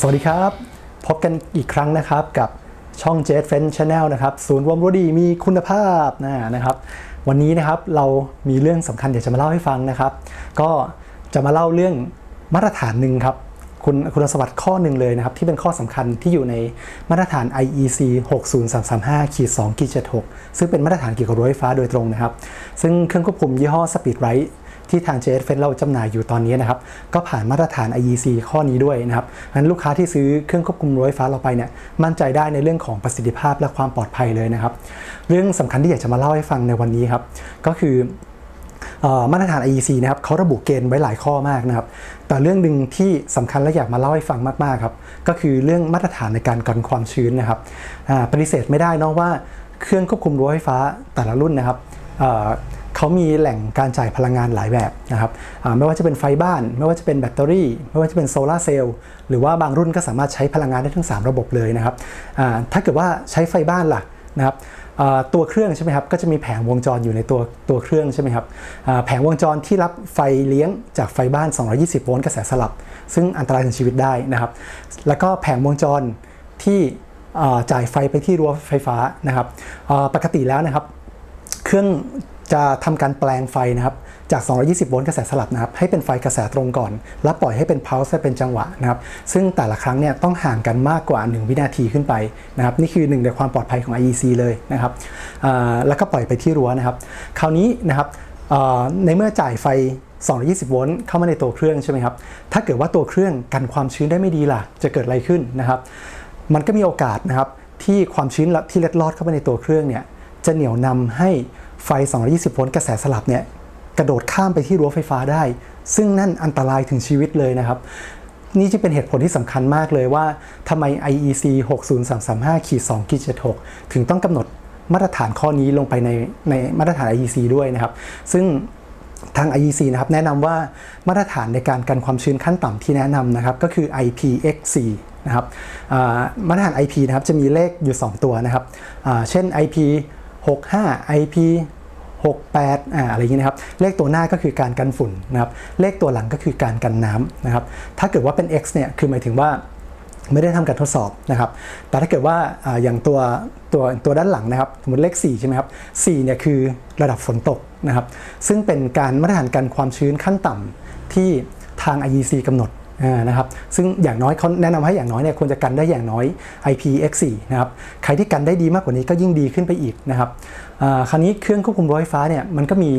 สวัสดีครับ พบกันอีกครั้งนะครับกับช่อง j f r i e n d Channel นะครับศูนย์รวมรู้ดีมีคุณภาพนะนะครับ วันนี้นะครับเรามีเรื่องสำคัญอยากจะมาเล่าให้ฟังนะครับ ก็จะมาเล่าเรื่องมาตรฐานหนึ่งครับ คุณคุณสมบัติข้อหนึ่งเลยนะครับ ที่เป็นข้อสำคัญที่อยู่ในมาตรฐาน IEC 60335ขีด2ขีด76ซึ่งเป็นมาตรฐานเกี่ยวกับรถไฟฟ้าโดยตรงนะครับ ซึ่งเครื่องควบคุมยี่ห้อ Speedrite ที่ทาง j s f e n เราจำหน่ายอยู่ตอนนี้นะครับก็ผ่านมาตรฐาน IEC ข้อนี้ด้วยนะครับงั้นลูกค้าที่ซื้อเครื่องควบคุมรถไฟฟ้าเราไปเนี่ยมั่นใจได้ในเรื่องของประสิทธิภาพและความปลอดภัยเลยนะครับ เรื่องสำคัญที่อยากจะมาเล่าให้ฟังในวันนี้ครับก็คือมาตรฐาน IEC นะครับเขาระบุเกณฑ์ไว้หลายข้อมากนะครับ แต่เรื่องหนึ่งที่สำคัญและอยากมาเล่าให้ฟังมากๆครับก็คือเรื่องมาตรฐานในการกันความชื้นนะครับปฏิเสธไม่ได้นอะว่าเครื่องควบคุมรั้วไฟฟ้าแต่ละรุ่นนะครับ เขามีแหล่งการจ่ายพลังงานหลายแบบนะครับไม่ว่าจะเป็นไฟบ้าน ไม่ว่าจะเป็นแบตเตอรี่ ไม่ว่าจะเป็นโซลาเซลล์หรือว่าบางรุ่นก็สามารถใช้พลังงานได้ทั้ง 3 ระบบเลยนะครับถ้าเกิดว่าใช้ไฟบ้านล่ะนะครับตัวเครื่องใช่ไหมครับก็จะมีแผงวงจรอยู่ในตัวตัวเครื่องใช่ไหมครับแผงวงจรที่รับไฟเลี้ยงจากไฟบ้าน 220 โวลต์กระแสสลับ ซึ่งอันตรายถึงชีวิตได้นะครับ แล้วก็แผงวงจรที่จ่ายไฟไปที่รั้วไฟฟ้านะครับปกติแล้วนะครับ เครื่อง จะทำการแปลงไฟนะครับจาก 220 โวลต์กระแสสลับนะครับให้เป็นไฟกระแสตรงก่อน แล้วปล่อยให้เป็นเพาส์เป็นจังหวะนะครับซึ่งแต่ละครั้งเนี่ยต้องห่างกันมากกว่า 1 วินาทีขึ้นไปนะครับนี่คือหนึ่งในความปลอดภัยของ IEC เลยนะครับแล้วก็ปล่อยไปที่รั้วนะครับ คราวนี้นะครับในเมื่อจ่ายไฟ 220 โวลต์เข้ามาในตัวเครื่องใช่ไหมครับถ้าเกิดว่าตัวเครื่องกันความชื้นได้ไม่ดีล่ะ จะเกิดอะไรขึ้นนะครับ มันก็มีโอกาสนะครับที่ความชื้นที่เล็ดลอดเข้าไปในตัวเครื่องเนี่ยจะเหนี่ยวนำให้ ไฟ 220 โวลต์กระแสสลับเนี่ยกระโดดข้ามไปที่รั้วไฟฟ้าได้ ซึ่งนั่นอันตรายถึงชีวิตเลยนะครับ นี่จะเป็นเหตุผลที่สำคัญมากเลยว่าทำไม IEC 60335ขีด2ขีด76 ถึงต้องกำหนดมาตรฐานข้อนี้ลงไปในในมาตรฐาน IEC ด้วยนะครับ ซึ่งทาง IEC นะครับแนะนำว่ามาตรฐานในการกันความชื้นขั้นต่ำที่แนะนำนะครับก็คือ IPX4 นะครับมาตรฐาน IP นะครับจะมีเลขอยู่ 2 ตัวนะครับเช่น IP 65 IP 68อ่าอะไรอย่างนี้นะครับ เลขตัวหน้าก็คือการกันฝุ่นนะครับ เลขตัวหลังก็คือการกันน้ำนะครับ ถ้าเกิดว่าเป็น X เนี่ย คือหมายถึงว่าไม่ได้ทำการทดสอบนะครับ แต่ถ้าเกิดว่าอย่างตัวตัวตัวด้านหลังนะครับ สมมติเลข 4 ใช่ไหมครับ4เนี่ยคือระดับฝนตกนะครับ ซึ่งเป็นการมาตรฐานการความชื้นขั้นต่ำที่ทาง IEC กำหนด นะครับซึ่งอย่างน้อยเขาแนะนำให้อย่างน้อยเนี่ยควรจะกันได้อย่างน้อย IPX4 นะครับใครที่กันได้ดีมากกว่านี้ก็ยิ่งดีขึ้นไปอีกนะครับคราวนี้เครื่องควบคุมรถไฟฟ้าเนี่ยมันก็มี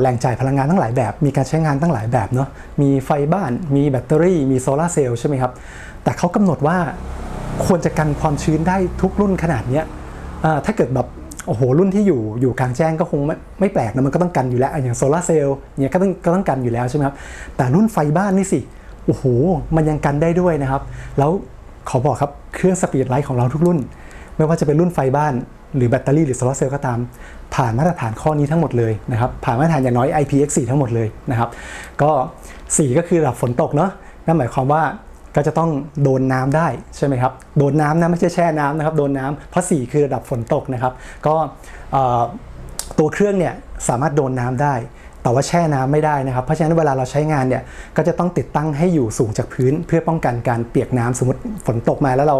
แหล่งจ่ายพลังงานทั้งหลายแบบ มีการใช้งานตั้งหลายแบบเนาะมีไฟบ้าน มีแบตเตอรี่ มีโซลาเซลล์ใช่ไหมครับแต่เขากำหนดว่าควรจะกันความชื้นได้ทุกรุ่นขนาดเนี้ยถ้าเกิดแบบโอ้โหรุ่นที่อยู่อยู่กลางแจ้งก็คงไม่ไม่แปลกนะมันก็ต้องกันอยู่แล้วอย่างโซลาเซลล์เนี่ยก็ต้องก็ต้องกันอยู่แล้วใช่ไหมครับแต่รุ่นไฟบ้านนี่สิ อ้โหมันยังกันได้ด้วยนะครับ แล้วขอบอกครับเครื่องสปีดไลท์ของเราทุกรุ่น ไม่ว่าจะเป็นรุ่นไฟบ้าน หรือแบตเตอรี่หรือโซลาร์เซลล์ก็ตาม ผ่านมาตรฐานข้อนี้ทั้งหมดเลยนะครับผ่านมาตรฐานอย่างน้อย IPX4 ทั้งหมดเลยนะครับก็4ก็คือระดับฝนตกเนาะนั่นหมายความว่าก็จะต้องโดนน้ำได้ใช่ไหมครับ โดนน้ำนะไม่ใช่แช่น้ำนะครับ โดนน้ำเพราะ4คือระดับฝนตกนะครับ ก็ตัวเครื่องเนี่ยสามารถโดนน้ำได้ แต่ว่าแช่น้ำไม่ได้นะครับ เพราะฉะนั้นเวลาเราใช้งานเนี่ยก็จะต้องติดตั้งให้อยู่สูงจากพื้น เพื่อป้องกันการเปียกน้ำสมมติฝนตกมาแล้วเรา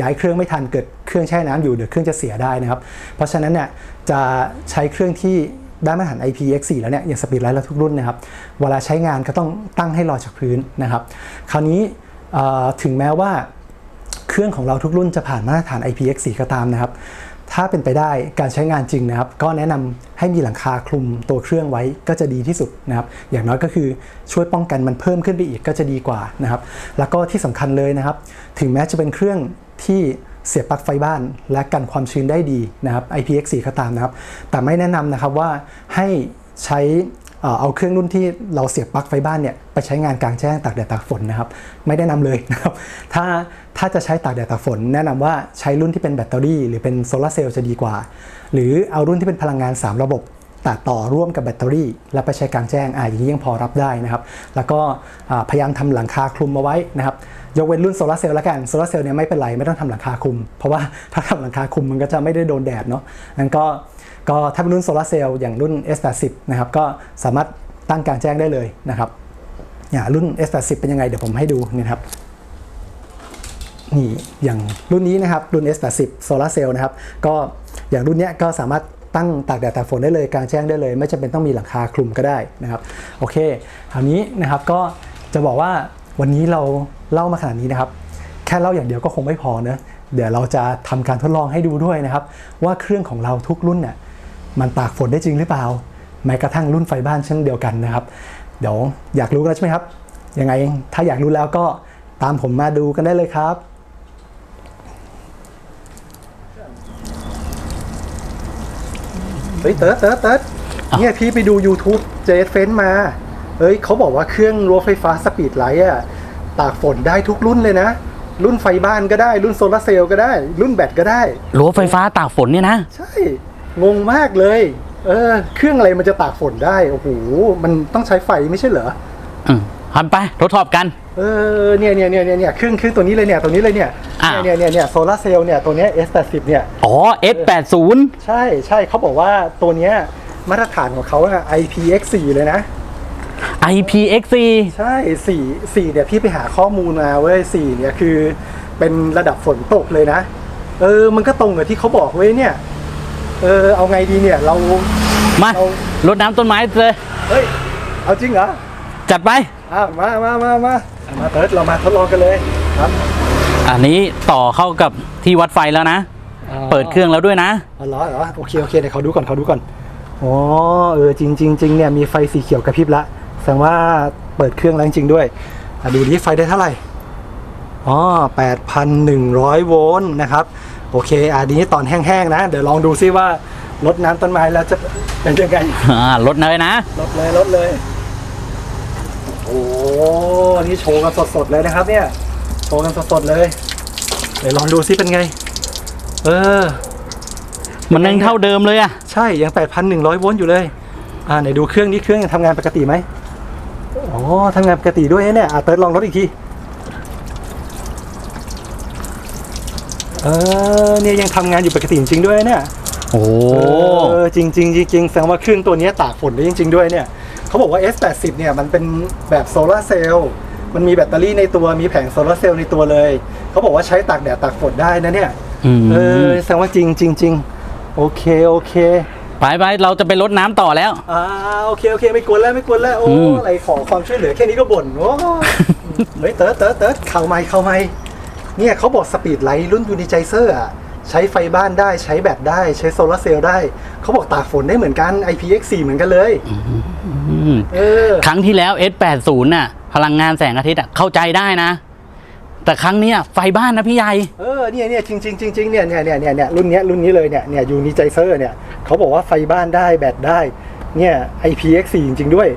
ย้ายเครื่องไม่ทันเกิดเครื่องแช่น้ำอยู่เดี๋ยวเครื่องจะเสียได้นะครับ เพราะฉะนั้นเนี่ยจะใช้เครื่องที่ได้มาตรฐาน IPX4 แล้วเนี่ยอย่างสปีดไลท์เราทุกรุ่นนะครับ เวลาใช้งานก็ต้องตั้งให้ลอยจากพื้นนะครับ คราวนี้ถึงแม้ว่าเครื่องของเราทุกรุ่นจะผ่านมาตรฐาน IPX4 ก็ตามนะครับ ถ้าเป็นไปได้การใช้งานจริงนะครับ ก็แนะนำให้มีหลังคาคลุมตัวเครื่องไว้ก็จะดีที่สุดนะครับ อย่างน้อยก็คือช่วยป้องกันมันเพิ่มขึ้นไปอีกก็จะดีกว่านะครับ แล้วก็ที่สำคัญเลยนะครับ ถึงแม้จะเป็นเครื่องที่เสียบปลั๊กไฟบ้าน และกันความชื้นได้ดีนะครับ IPX4 ก็ตามนะครับ แต่ไม่แนะนำนะครับว่าให้ใช้เอาเครื่องรุ่นที่เราเสียบปลั๊กไฟบ้านเนี่ยไปใช้งานกลางแจ้งตากแดดตากฝนนะครับ ไม่แนะนำเลยนะครับ ถ้า ถ้าจะใช้ตากแดดตากฝน แนะนำว่าใช้รุ่นที่เป็นแบตเตอรี่ หรือเป็นโซลาเซลล์จะดีกว่า หรือเอารุ่นที่เป็นพลังงาน 3 ระบบแต่ต่อร่วมกับแบตเตอรี่ แล้วไปใช้กลางแจ้งอ่าอย่างนี้ยังพอรับได้นะครับ แล้วก็พยายามทำหลังคาคลุมเอาไว้นะครับยกเว้นรุ่นโซลาเซลล์แล้วกันโซลาเซลล์เนี่ยไม่เป็นไรไม่ต้องทำหลังคาคลุม เพราะว่าถ้าทำหลังคาคลุมมันก็จะไม่ได้โดนแดดเนาะงั้นก็ก็ถ้าเป็นรุ่นโซลาเซลล์อย่างรุ่น S80 นะครับก็สามารถตั้งกลางแจ้งได้เลยนะครับเนี่ยรุ่น S80 เป็นยังไงเดี๋ยวผมให้ดูนี่นะครับ นี่อย่างรุ่นนี้นะครับรุ่น S80 Solar Cell นะครับก็อย่างรุ่นนี้ก็สามารถตั้งตากแดดตากฝนได้เลยกลางแจ้งได้เลย ไม่จำเป็นต้องมีหลังคาคลุมก็ได้นะครับโอเคคราวนี้นะครับก็จะบอกว่าวันนี้เราเล่ามาขนาดนี้นะครับ แค่เล่าอย่างเดียวก็คงไม่พอนะเดี๋ยวเราจะทำการทดลองให้ดูด้วยนะครับ ว่าเครื่องของเราทุกรุ่นน่ะมันตากฝนได้จริงหรือเปล่า แม้กระทั่งรุ่นไฟบ้านเช่นเดียวกันนะครับ เดี๋ยวอยากรู้แล้วใช่ไหมครับยังไงถ้าอยากรู้แล้วก็ตามผมมาดูกันได้เลยครับ เฮ้ยเติร์ดเติร์ดเติร์ดเนี่ยพี่ไปดู YouTube เจสเฟนมาเฮ้ยเขาบอกว่าเครื่องรั้วไฟฟ้าสปีดไลท์อะตากฝนได้ทุกรุ่นเลยนะ รุ่นไฟบ้านก็ได้ รุ่นโซลาร์เซลล์ก็ได้ รุ่นแบตก็ได้รั้วไฟฟ้าตากฝนเนี่ยนะ ใช่ งงมากเลยเออเครื่องอะไรมันจะตากฝนได้ โอ้โห มันต้องใช้ไฟไม่ใช่เหรออืม ทำไปทดสอบกัน เออเนี่ยเนี่ยเนี่ยเนี่ยเนี่ยเครื่องเครื่องตัวนี้เลยเนี่ยตัวนี้เลยเนี่ยอ้าวเนี่ยเนี่ยเนี่ยโซลาร์เซลล์เนี่ยตัวเนี้ย S80 เนี่ย อ๋อ S80 ใช่ใช่เขาบอกว่าตัวเนี้ยมาตรฐานของเขาอะ IPX4 เลยนะ IPX4 ใช่สี่สี่เนี่ยพี่ไปหาข้อมูลมาเว้ยสี่เนี่ยคือเป็นระดับฝนตกเลยนะ เออ มันก็ตรงกับที่เขาบอกเว้ยเนี่ย เออ เอาไงดีเนี่ยเรา มาเอา รดน้ำต้นไม้เลย เฮ้ย เอาจริงเหรอ จัดไปอะมามามามามาเติร์ดเรามาทดลองกันเลยครับอันนี้ต่อเข้ากับที่วัดไฟแล้วนะ เปิดเครื่องแล้วด้วยนะอ๋อเหรอเหรอโอเคโอเคเดี๋ยวเขาดูก่อนเขาดูก่อนอ๋อเออจริงจริงจริงเนี่ยมีไฟสีเขียวกระพริบละแสดงว่าเปิดเครื่องแล้วจริงๆด้วยอะดูดิไฟได้เท่าไหร่อ๋อ8,100 โวลต์นะครับ โอเคอะดีนี้ตอนแห้งๆนะ เดี๋ยวลองดูซิว่ารดน้ำต้นไม้แล้วจะเป็นยังไงอ่ารถเนยนะลดเลยลดเลย โอ้นี่โชว์กันสดๆเลยนะครับ เนี่ย โชว์กันสดๆเลยเดี๋ยวลองดูซิเป็นไง เออ มันยังเท่าเดิมเลยอะใช่ยัง 8,100 โวลต์อยู่เลย อ่าไหนดูเครื่องนี้เครื่องยังทำงานปกติไหมอ๋อทำงานปกติด้วยนะเนี่ยอะเติร์ดลองรถอีกทีเออเนี่ยยังทำงานอยู่ปกติจริงๆด้วยเนี่ยโอ้เออจริงจริงๆจริงๆแสดงว่าเครื่องตัวเนี้ยตากฝนได้จริงๆด้วยเนี่ย เขาบอกว่า S80 เนี่ยมันเป็นแบบโซลาร์เซลล์มันมีแบตเตอรี่ในตัวมีแผงโซลาร์เซลล์ในตัวเลย เขาบอกว่าใช้ตากแดดตากฝนได้นะเนี่ย อืมเออแสดงว่าจริงจริงจริงโอเคโอเคไปไปเราจะไปรดน้ำต่อแล้ว อ่าโอเคโอเคไม่กวนแล้วไม่กวนแล้วโอ้อืม อะไรขอความช่วยเหลือแค่นี้ก็บ่นโอ้เฮ้ยเติร์ดเติร์ดเติร์ดเข่าไม่เข่าไม่เนี่ยเขาบอกสปีดไลท์รุ่นยูนิไจเซอร์อะใช้ไฟบ้านได้ใช้แบตได้ใช้โซลาร์เซลล์ได้ เขาบอกตากฝนได้เหมือนกัน IPX4 เหมือนกันเลยอื มเออ ครั้งที่แล้ว S80 น่ะ พลังงานแสงอาทิตย์อะเข้าใจได้นะ แต่ครั้งเนี้ยไฟบ้านนะพี่ใหญ่ เออเนี่ยเนี่ยจริงจริงจริงจริงเนี่ยเนี่ยเนี่ยเนี่ยเนี่ยรุ่นเนี้ยรุ่นนี้เลยเนี่ยเนี่ยยูนิไจเซอร์เนี่ยเขาบอกว่าไฟบ้านได้แบตได้ เนี่ย IPX4 จริง ๆ ด้วย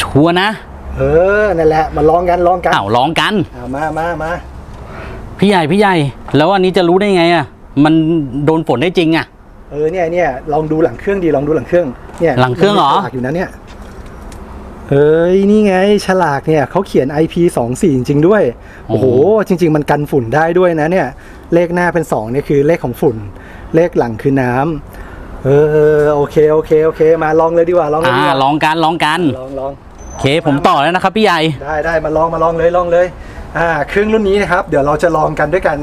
ชัวร์นะเออนั่นแหละมาลองกันลองกันอ้าวลองกัน อ่ามามามาพี่ใหญ่พี่ใหญ่ แล้วอันนี้จะรู้ได้ไงอะมันโดนฝนได้จริงอะเออเนี่ยเนี่ยลองดูหลังเครื่องดีลองดูหลังเครื่องเนี่ยหลังเครื่องเหรอ มันมีฉลากอยู่นะเนี่ย เอ้ย นี่ไงฉลากเนี่ยเขาเขียน IP 2 4 จริง ๆ ด้วย โอ้โห จริง ๆ มันกันฝุ่นได้ด้วยนะเนี่ย เลขหน้าเป็น2เนี่ยคือเลขของฝุ่น เลขหลังคือน้ำเออโอเคโอเคโอเค มาลองเลยดีกว่าลองเลยอ่าดีกว่าลองกันลองกันลองลองโอเคผมต่อแล้วนะครับพี่ใหญ่ได้ได้มาลองมาลองเลยลองเลยอ่าเครื่องรุ่นนี้นะครับเดี๋ยวเราจะลองกันด้วยกัน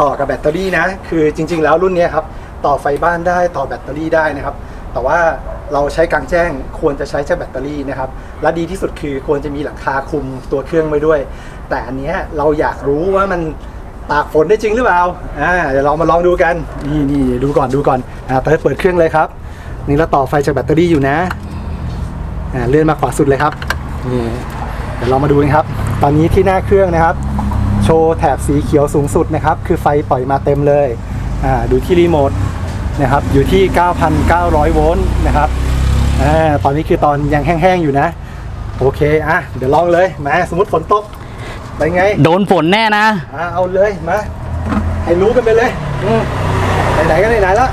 ต่อกับแบตเตอรี่นะ คือจริง ๆ แล้วรุ่นเนี้ยครับต่อไฟบ้านได้ต่อแบตเตอรี่ได้นะครับ แต่ว่าเราใช้กลางแจ้งควรจะใช้แค่แบตเตอรี่นะครับ และดีที่สุดคือควรจะมีหลังคาคลุมตัวเครื่องไว้ด้วย แต่อันเนี้ยเราอยากรู้ว่ามันตากฝนได้จริงหรือเปล่าอ่าเดี๋ยวเรามาลองดูกัน นี่นี่ดูก่อนดูก่อนอ่าเปิดเปิดเครื่องเลยครับ นี่เราต่อไฟจากแบตเตอรี่อยู่นะอ่าเลื่อนมาขวาสุดเลยครับนี่เดี๋ยวเรามาดูกันครับ ตอนนี้ที่หน้าเครื่องนะครับ โชว์แถบสีเขียวสูงสุดนะครับ คือไฟปล่อยมาเต็มเลยอ่าดูที่รีโมท นะครับอยู่ที่ 9,900 โวลต์นะครับอ่าตอนนี้คือตอนยังแห้งๆอยู่นะ โอเคอะเดี๋ยวลองเลยมาสมมติฝนตกไปนไง โดนฝนแน่นะอ่าเอาเลยมาให้รู้กันไปเลยอืมไหนๆก็ไหนๆแล้ว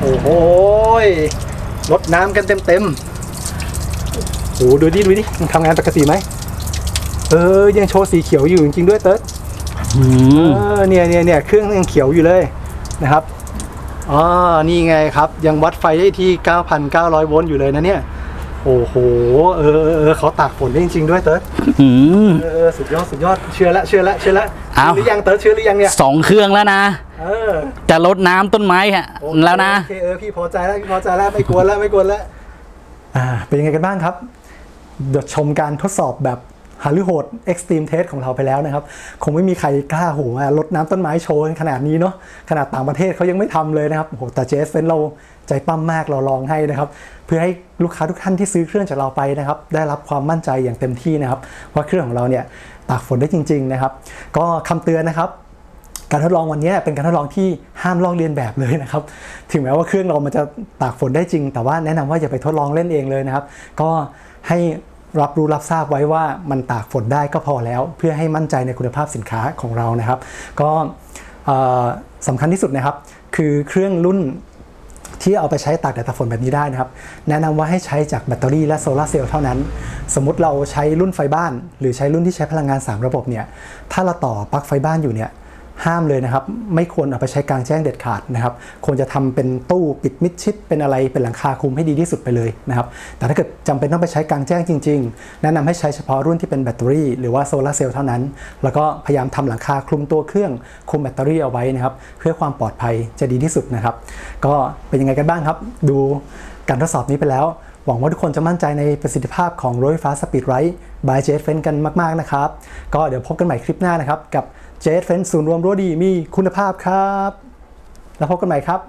โอ้โหยรดน้ำกันเต็มๆโอ้โหดูดิดูดิมันทำงานปกติไหมเออยังโชว์สีเขียวอยู่จริงๆด้วยเติร์ดอืเอมอเนี่ยเนี่ยเนี่ยเครื่องยังเขียวอยู่เลย นะครับอ๋อนี่ไงครับ ยังวัดไฟได้ที่ 9,900 โวลต์อยู่เลยนะเนี่ย โอโอ้โหเออเออเออเขาตากฝนได้จริงๆด้วยเติร์ดอืม เออเออสุดยอดสุดยอดเชื่อละเชื่อละเชื่อละเอาเชื่อหรือยังเติร์ดเชื่อหรือยังเนี่ยสองเครื่องแล้วนะ เออจะลดน้ำต้นไม้ฮะโอเคแล้วนะ โอเคเออพี่พอใจแล้วพี่พอใจแล้วไม่กวนแล้วไม่กวนแล้วอ่าเป็นยังไงกันบ้างครับเดี๋ยวชมการทดสอบแบบ ฮาลือโหด Extreme Test ของเราไปแล้วนะครับ คงไม่มีใครกล้าโหลดน้ำต้นไม้โชว์ขนาดนี้เนาะขนาดต่างประเทศเขายังไม่ทำเลยนะครับโหแต่เจสเฟนเราใจปั้มมากเราลองให้นะครับ เพื่อให้ลูกค้าทุกท่านที่ซื้อเครื่องจากเราไปนะครับ ได้รับความมั่นใจอย่างเต็มที่นะครับ ว่าเครื่องของเราเนี่ยตากฝนได้จริง ๆ นะครับ ก็คำเตือนนะครับการทดลองวันนี้เป็นการทดลองที่ห้ามลอกเลียนแบบเลยนะครับ ถึงแม้ว่าเครื่องเรามันจะตากฝนได้จริง แต่ว่าแนะนำว่าอย่าไปทดลองเล่นเองเลยนะครับ ก็ให้ รับรู้รับทราบไว้ว่ามันตากฝนได้ก็พอแล้ว เพื่อให้มั่นใจในคุณภาพสินค้าของเรานะครับ ก็สำคัญที่สุดนะครับ คือเครื่องรุ่นที่เอาไปใช้ตากแดดตากฝนแบบนี้ได้นะครับ แนะนำว่าให้ใช้จากแบตเตอรี่และโซลาเซลล์เท่านั้น สมมติเราใช้รุ่นไฟบ้าน หรือใช้รุ่นที่ใช้พลังงาน 3 ระบบเนี่ยถ้าเราต่อปลั๊กไฟบ้านอยู่เนี่ย ห้ามเลยนะครับ ไม่ควรเอาไปใช้กลางแจ้งเด็ดขาดนะครับควรจะทำเป็นตู้ปิดมิดชิด เป็นอะไรเป็นหลังคาคลุมให้ดีที่สุดไปเลยนะครับ แต่ถ้าเกิดจำเป็นต้องไปใช้กลางแจ้งจริง ๆ แนะนำให้ใช้เฉพาะรุ่นที่เป็นแบตเตอรี่ หรือว่าโซลาร์เซลล์เท่านั้น แล้วก็พยายามทำหลังคาคลุมตัวเครื่องคลุมแบตเตอรี่เอาไว้นะครับ เพื่อความปลอดภัยจะดีที่สุดนะครับ ก็เป็นยังไงกันบ้างครับ ดูการทดสอบนี้ไปแล้ว หวังว่าทุกคนจะมั่นใจในประสิทธิภาพของรถไฟฟ้าสปีดไรท์บายเจสเฟนกันมาก ๆ นะครับ ก็เดี๋ยวพบกันใหม่คลิปหน้านะครับกับ เจสเฟนศูนย์รวมรั้วดีมีคุณภาพครับ แล้วพบกันใหม่ครับ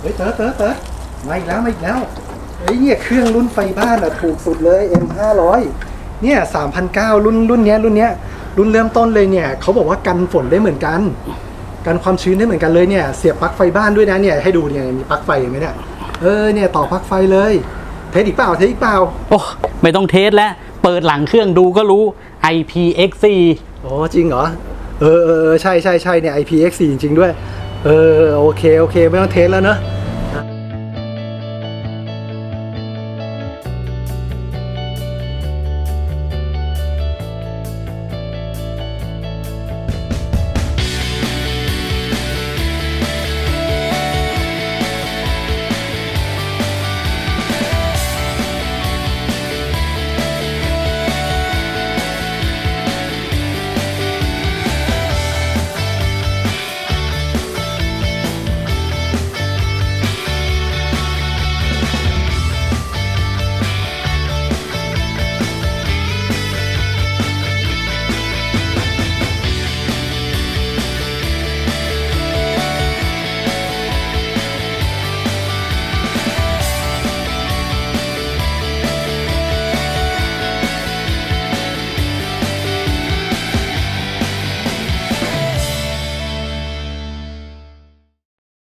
เฮ้ยเต๋อเต๋อเต๋อมาอีกแล้วมาอีกแล้วเฮ้ยเนี่ยเครื่องรุ่นไฟบ้านอะถูกสุดเลย M 500เนี่ย3,009รุ่นรุ่นเนี้ยรุ่นเนี้ยรุ่นเริ่มต้นเลยเนี่ยเขาบอกว่ากันฝนได้เหมือนกัน กันความชื้นได้เหมือนกันเลยเนี่ยเสียบปลั๊กไฟบ้านด้วยนะเนี่ยให้ดูเนี่ยมีปลั๊กไฟเห็นไหมเนี่ยเออเนี่ยต่อปลั๊กไฟเลย เทสอีกเปล่าเทสอีกเปล่าโอ้ไม่ต้องเทสแล้ว เปิดหลังเครื่องดูก็รู้ IPX4 อ๋อจริงเหรอเออเออเออใช่ใช่ใช่เนี่ย IPX4 จริง ๆ ด้วย เออ โอเค โอเค ไม่ต้องเทสแล้วเนอะ